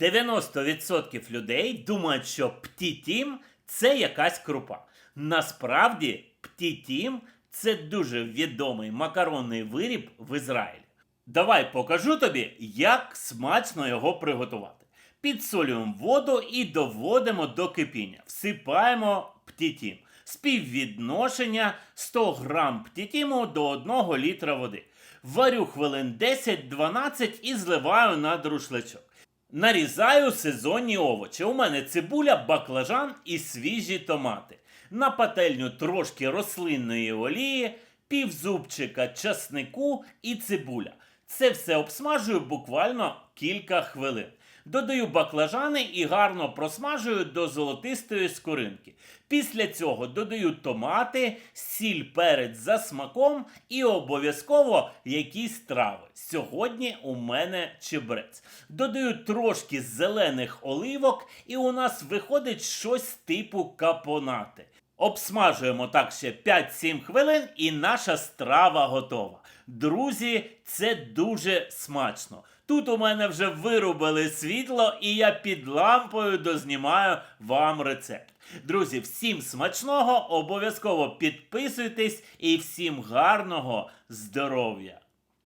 90% людей думають, що птітім це якась крупа. Насправді, птітім це дуже відомий макаронний виріб в Ізраїлі. Давай покажу тобі, як смачно його приготувати. Підсолюємо воду і доводимо до кипіння. Всипаємо птітім. Співвідношення 100 грам птітіму до 1 літра води. Варю хвилин 10-12 і зливаю на друшлячок. Нарізаю сезонні овочі. У мене цибуля, баклажан і свіжі томати. На пательню трошки рослинної олії, півзубчика часнику і цибуля. Це все обсмажую буквально кілька хвилин. Додаю баклажани і гарно просмажую до золотистої скоринки. Після цього додаю томати, сіль перець за смаком і обов'язково якісь трави. Сьогодні у мене чебрець. Додаю трошки зелених оливок, і у нас виходить щось типу капонати. Обсмажуємо так ще 5-7 хвилин, і наша страва готова. Друзі, це дуже смачно. Тут у мене вже вирубили світло, і я під лампою дознімаю вам рецепт. Друзі, всім смачного, обов'язково підписуйтесь і всім гарного здоров'я!